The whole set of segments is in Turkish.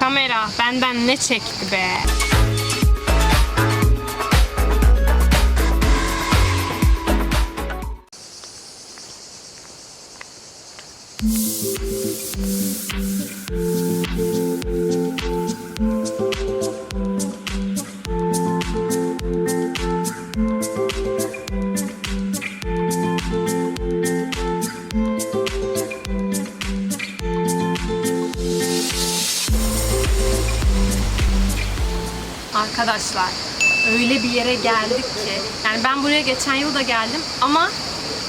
Kamera benden ne çekti be? Arkadaşlar öyle bir yere geldik ki yani ben buraya geçen yıl da geldim ama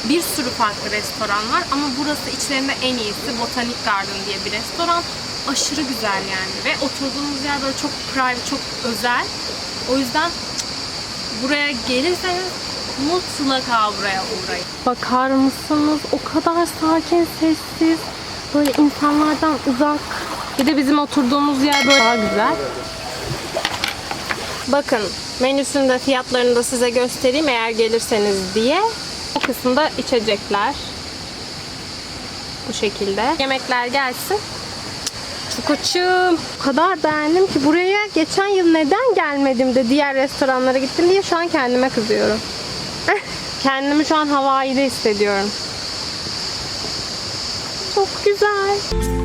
bir sürü farklı restoran var ama burası içlerinde en iyisi Botanic Garden diye bir restoran. Aşırı güzel yani ve oturduğumuz yer böyle çok private, çok özel. O yüzden buraya gelirseniz mutlaka buraya uğrayın. Bakar mısınız? O kadar sakin, sessiz. Böyle insanlardan uzak. Bir de bizim oturduğumuz yer böyle daha güzel. Bakın menüsünde fiyatlarını da size göstereyim eğer gelirseniz diye. Bu kısımda içecekler. Bu şekilde. Yemekler gelsin. Çok açım. O kadar beğendim ki buraya geçen yıl neden gelmedim de diğer restoranlara gittim diye şu an kendime kızıyorum. Kendimi şu an Hawaii'de hissediyorum. Çok güzel.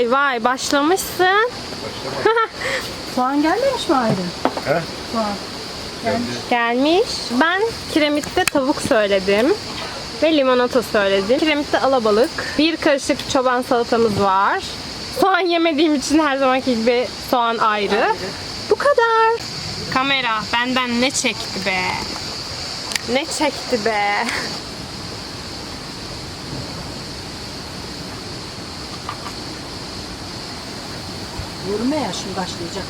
Vay vay başlamışsın. Soğan gelmemiş mi ayrı? He? Soğan. Gelmiş. Ben kiremitte tavuk söyledim. Ve limonata söyledim. Kiremitte alabalık. Bir karışık çoban salatamız var. Soğan yemediğim için her zamanki gibi soğan ayrı. Bu kadar. Kamera benden ne çekti be? Ne çekti be? Vurma ya şimdi başlayacak.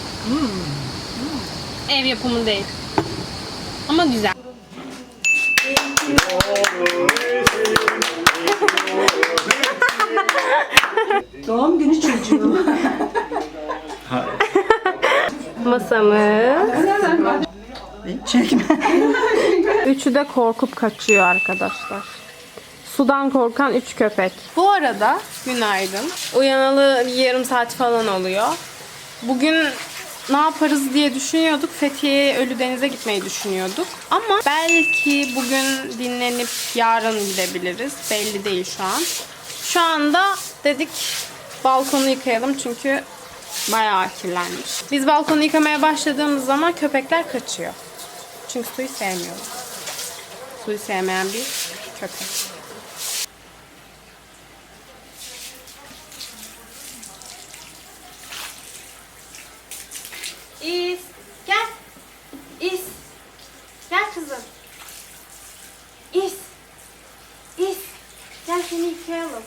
Ev yapımı değil. Ama güzel. Doğum günü çocuğu. Masamız. Çekme. Üçü de korkup kaçıyor arkadaşlar. Sudan korkan üç köpek. Bu arada günaydın. Uyanalı bir yarım saat falan oluyor. Bugün ne yaparız diye düşünüyorduk. Fethiye'ye Ölüdeniz'e gitmeyi düşünüyorduk. Ama belki bugün dinlenip yarın gidebiliriz. Belli değil şu an. Şu anda dedik balkonu yıkayalım çünkü bayağı kirlenmiş. Biz balkonu yıkamaya başladığımız zaman köpekler kaçıyor. Çünkü suyu sevmiyorlar. Suyu sevmeyen bir köpek. İz, gel. İz, gel kızım. İz, İz, gel seni yıkayalım.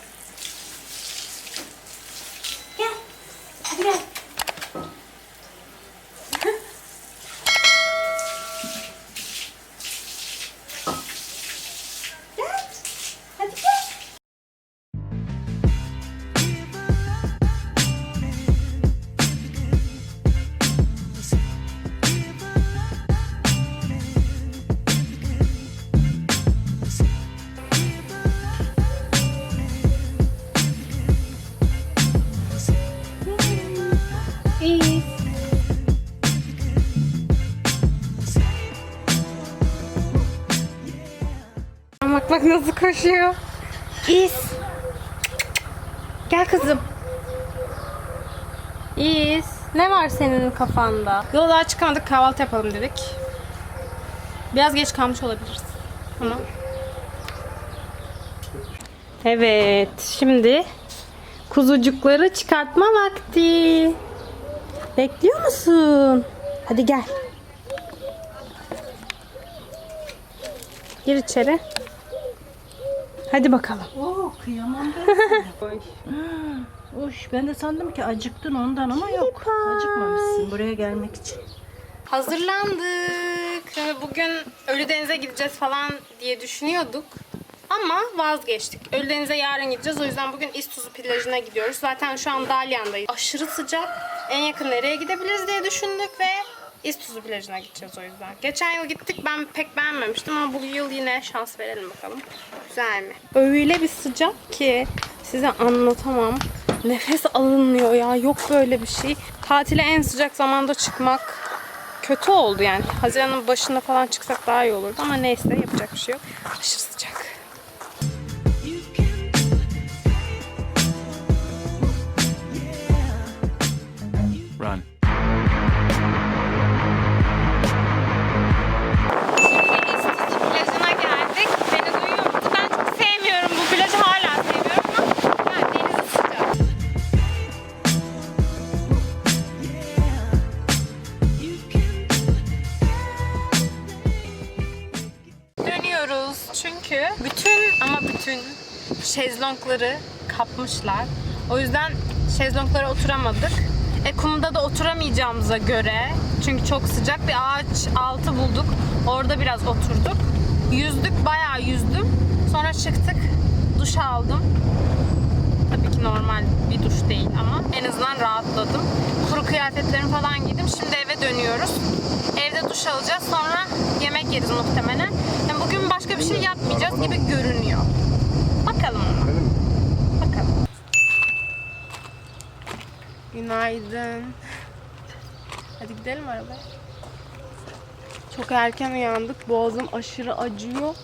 Nasıl koşuyor. İz. Gel kızım. İz. Ne var senin kafanda? Yola çıkamadık kahvaltı yapalım dedik. Biraz geç kalmış olabiliriz. Ama. Evet şimdi kuzucukları çıkartma vakti. Bekliyor musun? Hadi gel. Gir içeri. Hadi bakalım. Oo kıyamam ben sana. Uş ben de sandım ki acıktın ondan ama yok. Acıkmamışsın buraya gelmek için. Hazırlandık. Şimdi bugün Ölüdeniz'e gideceğiz falan diye düşünüyorduk. Ama vazgeçtik. Ölüdeniz'e yarın gideceğiz. O yüzden bugün İztuzu plajına gidiyoruz. Zaten şu an Dalyan'dayız. Aşırı sıcak. En yakın nereye gidebiliriz diye düşündük ve İztuzu plajına gideceğiz o yüzden. Geçen yıl gittik ben pek beğenmemiştim ama bu yıl yine şans verelim bakalım. Güzel mi? Öyle bir sıcak ki size anlatamam. Nefes alınmıyor ya. Yok böyle bir şey. Tatile en sıcak zamanda çıkmak kötü oldu yani. Haziran'ın başında falan çıksak daha iyi olurdu ama neyse yapacak bir şey yok. Aşırı sıcak. Şezlongları kapmışlar. O yüzden şezlonglara oturamadık. E kumda da oturamayacağımıza göre çünkü çok sıcak bir ağaç altı bulduk. Orada biraz oturduk. Yüzdük bayağı yüzdüm. Sonra çıktık. Duş aldım. Tabii ki normal bir duş değil ama en azından rahatladım. Kuru kıyafetlerimi falan giydim. Şimdi eve dönüyoruz. Evde duş alacağız. Sonra yemek yeriz muhtemelen. Yani bugün başka bir şey yapmayacağız gibi görünüyor. Bakalım ama. Bakalım. Günaydın. Hadi gidelim arabaya. Çok erken uyandık. Boğazım aşırı acıyor.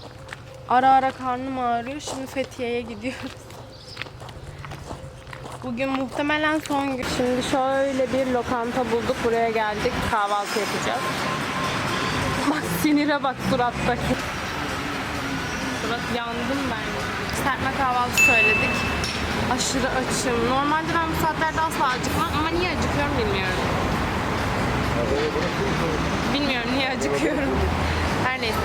Ara ara karnım ağrıyor. Şimdi Fethiye'ye gidiyoruz. Bugün muhtemelen son gün. Şimdi şöyle bir lokanta bulduk. Buraya geldik. Kahvaltı yapacağız. Bak sinire bak surattaki. Surat yandım ben. Serpme kahvaltı söyledik. Aşırı açım. Normalde ben bu saatlerde asla acıkmam ama niye acıkıyorum bilmiyorum. Bilmiyorum niye acıkıyorum. Her neyse.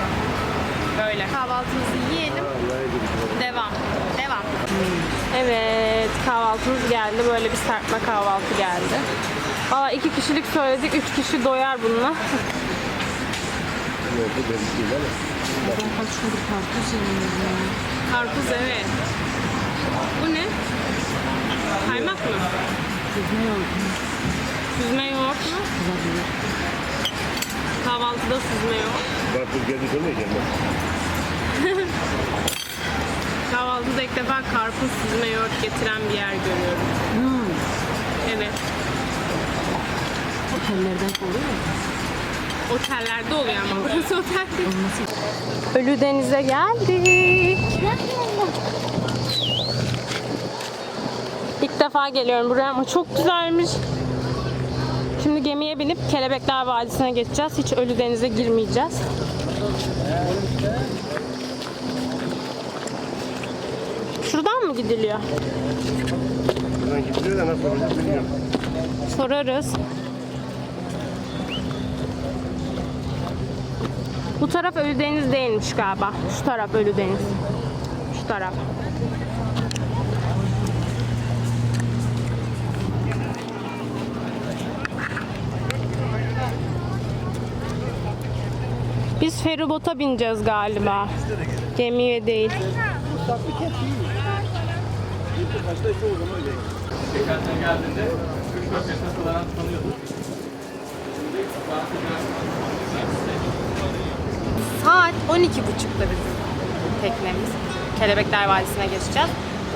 Böyle. Kahvaltımızı yiyelim. Devam. Devam. Evet kahvaltımız geldi. Böyle bir serpme kahvaltı geldi. Valla iki kişilik söyledik. Üç kişi doyar bununla. Karpuz evet. Bu ne? Kaymak mı? Süzme yoğurt Süzme yoğurt mu? olabilir. Kahvaltıda süzme yoğurt. Karpuz geldi demeyeceğim ben. Kahvaltıda ilk defa karpuz süzme yoğurt getiren bir yer görüyorum. Hmm. Evet. Otellerden oluyor mu? Otellerde oluyor ama burası otel değil. Olması Ölüdeniz'e geldik. İlk defa geliyorum buraya ama çok güzelmiş. Şimdi gemiye binip Kelebekler Vadisi'ne geçeceğiz. Hiç Ölüdeniz'e girmeyeceğiz. Şuradan mı gidiliyor? Buradan gidiyor da nasıl olacak bilmiyorum. Sorarız. Bu taraf Ölüdeniz değilmiş galiba. Şu taraf Ölüdeniz. Şu taraf. Biz feribota bineceğiz galiba. Gemiye değil. Saat 12.30'da bizim teknemiz. Kelebekler Vadisi'ne geçeceğiz.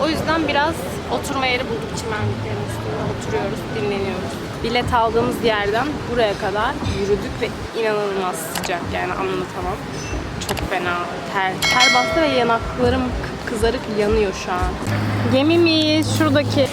O yüzden biraz oturma yeri bulduk çimenliklerin üstünde. Oturuyoruz, dinleniyoruz. Bilet aldığımız yerden buraya kadar yürüdük ve inanılmaz sıcak yani anlatamam. Çok fena. Ter, ter bastı ve yanaklarım kızarıp yanıyor şu an. Gemimiz şuradaki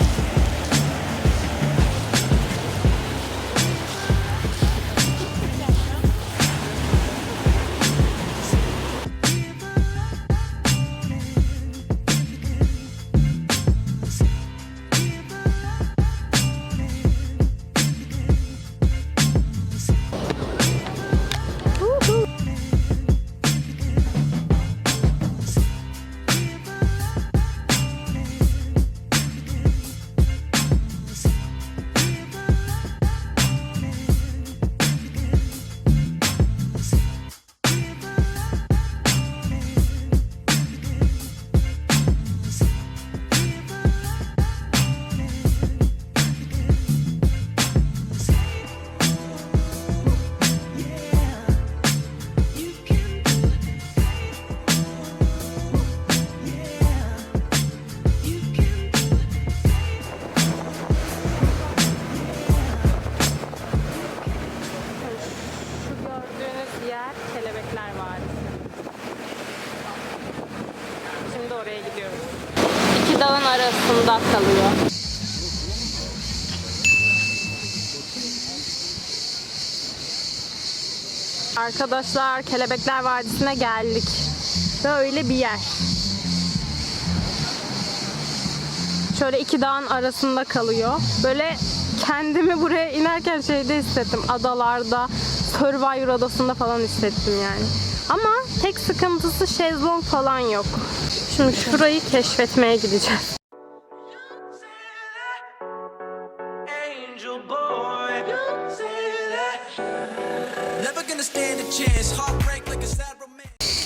Arkadaşlar Kelebekler Vadisi'ne geldik. Böyle bir yer. Şöyle iki dağın arasında kalıyor. Böyle kendimi buraya inerken şeyde hissettim. Adalarda, Survivor adasında falan hissettim yani. Ama tek sıkıntısı şezlong falan yok. Şimdi şurayı keşfetmeye gideceğiz.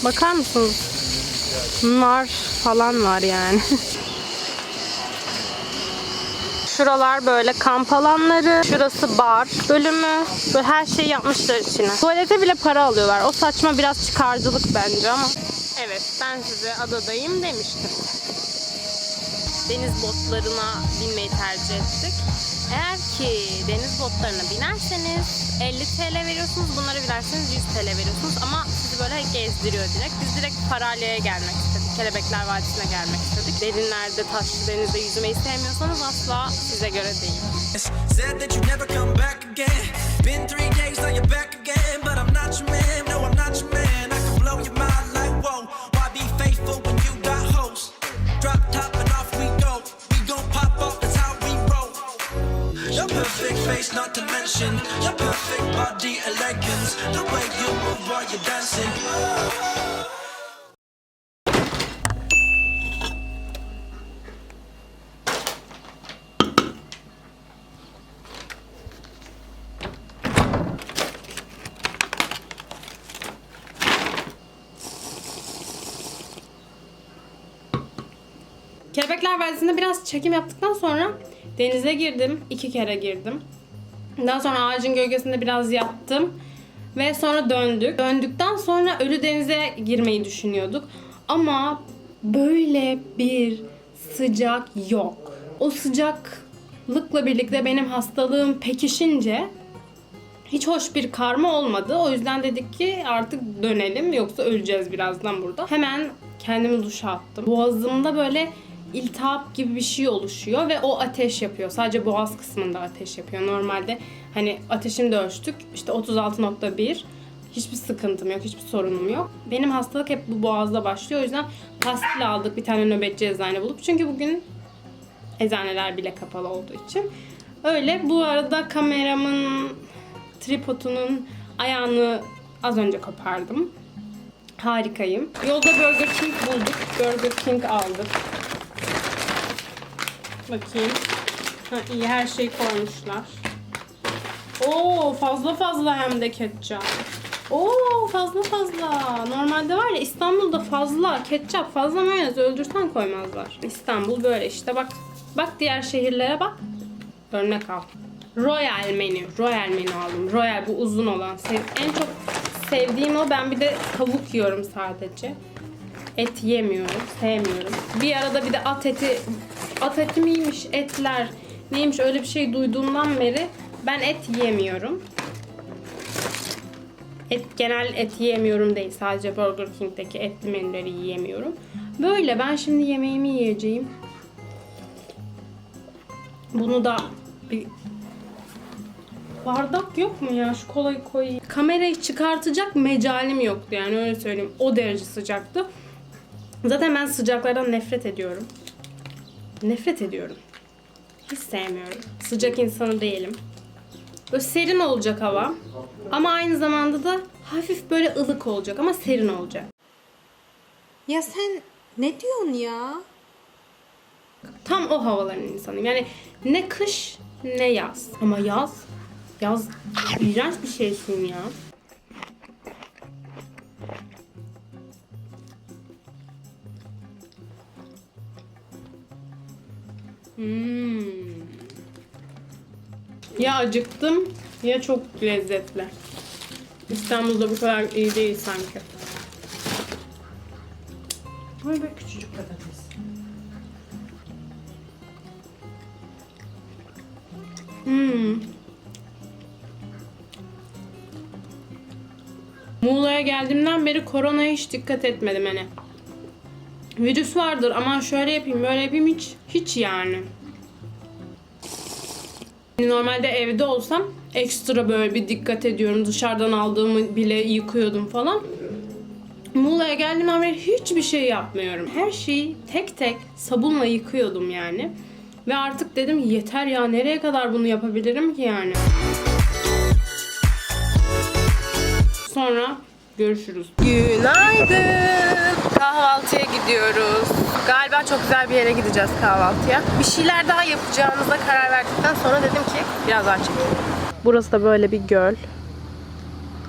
Bakar mısınız? Nar falan var yani. Şuralar böyle kamp alanları, şurası bar bölümü. Böyle her şeyi yapmışlar içine. Tuvalete bile para alıyorlar. O saçma biraz çıkarcılık bence ama. Evet ben size adadayım demiştim. Deniz botlarına binmeyi tercih ettik. Eğer ki deniz botlarına binerseniz 50 TL veriyorsunuz. Bunları binerseniz 100 TL veriyorsunuz. Ama böyle gezdiriyor direkt. Biz direkt Paralya'ya gelmek istedik. Kelebekler Vadisi'ne gelmek istedik. Derinlerde, taşlı denizde yüzmeyi sevmiyorsanız asla size göre değil. Mention your perfect body elegance. The way you move while you're dancing. Kelebekler Vadisi'nde biraz çekim yaptıktan sonra denize girdim. iki kere girdim. Daha sonra ağacın gölgesinde biraz yattım. Ve sonra döndük. Döndükten sonra Ölü Deniz'e girmeyi düşünüyorduk. Ama böyle bir sıcak yok. O sıcaklıkla birlikte benim hastalığım pekişince hiç hoş bir karma olmadı. O yüzden dedik ki artık dönelim yoksa öleceğiz birazdan burada. Hemen kendimi duşa attım. Boğazımda böyle iltihap gibi bir şey oluşuyor ve o ateş yapıyor. Sadece boğaz kısmında ateş yapıyor. Normalde hani ateşimi de ölçtük. İşte 36.1. Hiçbir sıkıntım yok, hiçbir sorunum yok. Benim hastalık hep bu boğazda başlıyor. O yüzden pastil aldık bir tane nöbetçi eczane bulup. Çünkü bugün eczaneler bile kapalı olduğu için. Öyle. Bu arada kameramın tripodunun ayağını az önce kopardım. Harikayım. Yolda Burger King bulduk. Burger King aldık. Bakayım. Ha, iyi her şeyi koymuşlar. Oo fazla fazla hem de ketçap. Oo fazla fazla. Normalde var ya İstanbul'da fazla ketçap, fazla mayonez öldürsen koymazlar. İstanbul böyle işte bak. Bak diğer şehirlere bak. Örnek al. Royal menü. Royal menü aldım. Royal bu uzun olan. En çok sevdiğim o. Ben bir de tavuk yiyorum sadece. Et yemiyorum. Sevmiyorum. Bir arada bir de at eti at eti miymiş etler neymiş öyle bir şey duyduğumdan beri ben et yemiyorum. Et genel et yiyemiyorum değil. Sadece Burger King'deki etli menüleri yiyemiyorum. Böyle ben şimdi yemeğimi yiyeceğim. Bunu da bir bardak yok mu ya? Şu kolayı koyayım. Kamerayı çıkartacak mecalim yoktu yani öyle söyleyeyim. O derece sıcaktı. Zaten ben sıcaklardan nefret ediyorum. Nefret ediyorum. Hiç sevmiyorum. Sıcak insanı değilim. Böyle serin olacak hava. Ama aynı zamanda da hafif böyle ılık olacak ama serin olacak. Ya sen ne diyorsun ya? Tam o havaların insanıyım. Yani ne kış ne yaz. Ama yaz, yaz iğrenç bir şeysin ya. Ya acıktım ya çok lezzetli. İstanbul'da bu kadar iyi değil sanki. Ay be küçücük patates. Hmm. Muğla'ya geldiğimden beri koronaya hiç dikkat etmedim hani. virüs vardır ama şöyle yapayım böyle yapayım hiç hiç yani. Normalde evde olsam ekstra böyle bir dikkat ediyorum. Dışarıdan aldığımı bile yıkıyordum falan. Muğla'ya geldiğimden beri hiçbir şey yapmıyorum. Her şeyi tek tek sabunla yıkıyordum yani. Ve artık dedim yeter ya nereye kadar bunu yapabilirim ki yani. Sonra görüşürüz. Günaydın. Kahvaltıya gidiyoruz. Galiba çok güzel bir yere gideceğiz kahvaltıya. Bir şeyler daha yapacağımıza karar verdikten sonra dedim ki biraz daha çekeyim. Burası da böyle bir göl.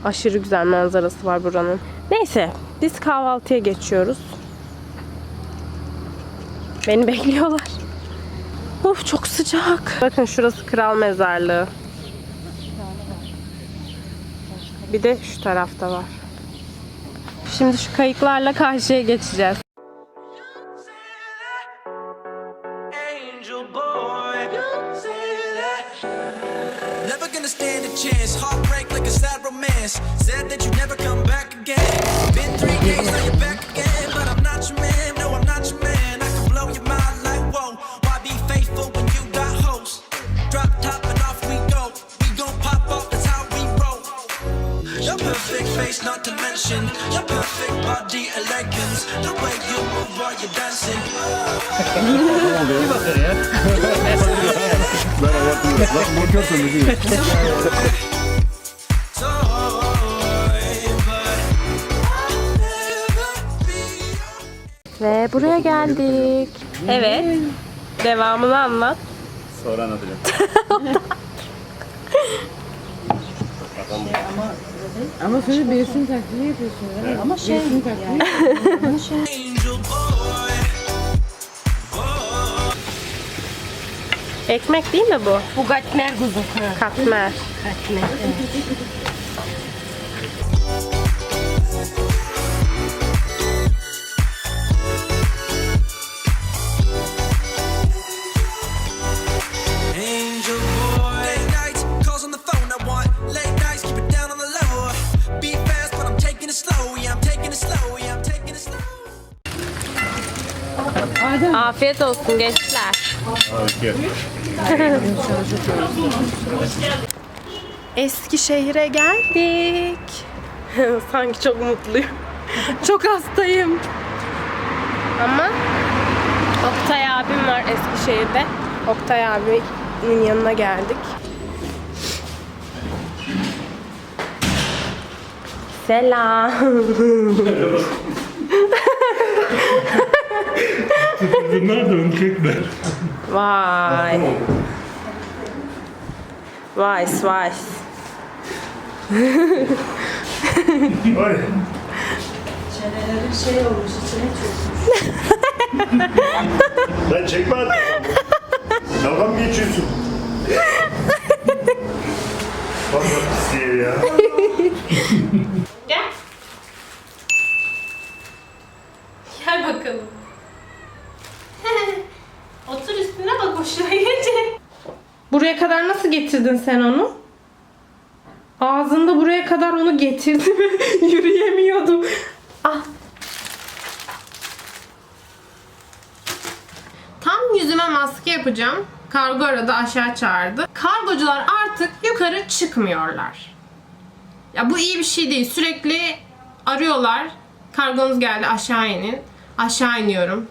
Aşırı güzel manzarası var buranın. Neyse biz kahvaltıya geçiyoruz. Beni bekliyorlar. Of çok sıcak. Bakın şurası kral mezarlığı. Bir de şu tarafta var. Şimdi şu kayıklarla karşıya geçeceğiz. Perfect face, not to mention your perfect body elegance. The way you move while you're dancing. Ve buraya geldik. Evet. Devamını anlat. Sonra anlatacağım. Ama sonra Beyoncé'nin taklidi yapıyorsun. Ama şey yani. Ama şey. Ekmek değil mi bu? Bu katmer kuzu. Katmer. Katmer. Afiyet olsun gençler. Eskişehir'e geldik. Sanki çok mutluyum. çok hastayım. Ama Oktay abim var Eskişehir'de. Oktay abinin yanına geldik. Selam. Nerede öncekler? Vay. Vay, vay. Ay. Çenelerin şey olmuş, içine çökmüş. Ben çekme hadi. Dalga mı geçiyorsun? Bak pisliğe ya. Gel. Gel bakalım. Otur üstüne bak hoşuna gidecek. Buraya kadar nasıl getirdin sen onu? Ağzında buraya kadar onu getirdi mi? Yürüyemiyordu. Ah. Tam yüzüme maske yapacağım. Kargo arada aşağı çağırdı. Kargocular artık yukarı çıkmıyorlar. Ya bu iyi bir şey değil. Sürekli arıyorlar. Kargonuz geldi aşağı inin. Aşağı iniyorum.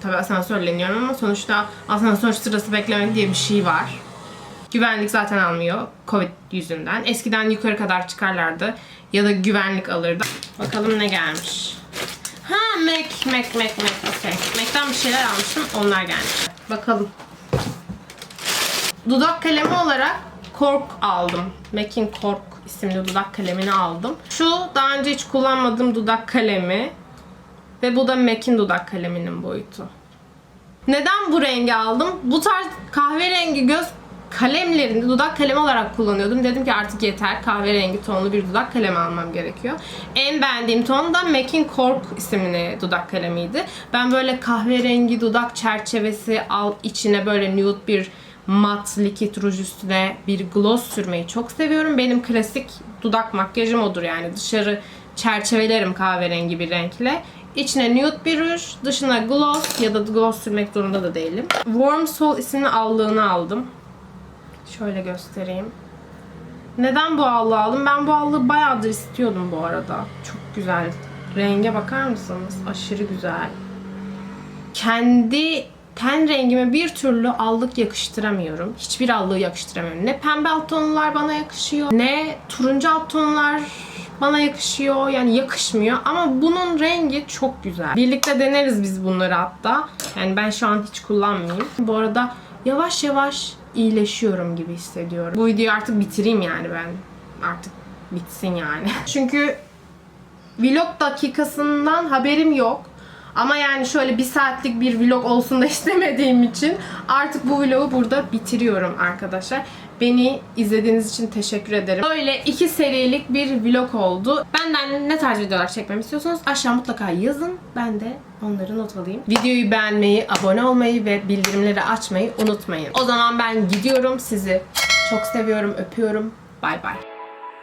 Tabii asansörle iniyorum ama sonuçta asansör sırası beklemek diye bir şey var. Güvenlik zaten almıyor Covid yüzünden. Eskiden yukarı kadar çıkarlardı ya da güvenlik alırdı. Bakalım ne gelmiş. Ha Mac, Mac, Mac, Mac. Okey. Mac'ten bir şeyler almıştım. Onlar gelmiş. Bakalım. Dudak kalemi olarak Kork aldım. Mac'in Kork isimli dudak kalemini aldım. Şu daha önce hiç kullanmadığım dudak kalemi. Ve bu da Mac'in dudak kaleminin boyutu. Neden bu rengi aldım? Bu tarz kahverengi göz kalemlerini dudak kalemi olarak kullanıyordum. Dedim ki artık yeter. Kahverengi tonlu bir dudak kalemi almam gerekiyor. En beğendiğim ton da MAC'in Cork isimli dudak kalemiydi. Ben böyle kahverengi dudak çerçevesi al içine böyle nude bir mat likit ruj üstüne bir gloss sürmeyi çok seviyorum. Benim klasik dudak makyajım odur yani. Dışarı çerçevelerim kahverengi bir renkle. İçine nude bir ruj, dışına gloss ya da gloss sürmek zorunda da değilim. Warm Soul isimli allığını aldım. Şöyle göstereyim. Neden bu allığı aldım? Ben bu allığı bayağıdır istiyordum bu arada. Çok güzel. Renge bakar mısınız? Aşırı güzel. Kendi ten rengime bir türlü allık yakıştıramıyorum. Hiçbir allığı yakıştıramıyorum. Ne pembe alt tonlar bana yakışıyor, ne turuncu alt tonlar bana yakışıyor. Yani yakışmıyor ama bunun rengi çok güzel. Birlikte deneriz biz bunları hatta. Yani ben şu an hiç kullanmayayım. Bu arada yavaş yavaş iyileşiyorum gibi hissediyorum. Bu videoyu artık bitireyim yani ben. Artık bitsin yani. Çünkü vlog dakikasından haberim yok. Ama yani şöyle bir saatlik bir vlog olsun da istemediğim için artık bu vlogu burada bitiriyorum arkadaşlar. Beni izlediğiniz için teşekkür ederim. Böyle iki serilik bir vlog oldu. Benden ne tarz videolar çekmemi istiyorsanız aşağı mutlaka yazın. Ben de onları not alayım. Videoyu beğenmeyi, abone olmayı ve bildirimleri açmayı unutmayın. O zaman ben gidiyorum. Sizi çok seviyorum, öpüyorum. Bay bay.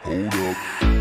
Hold up.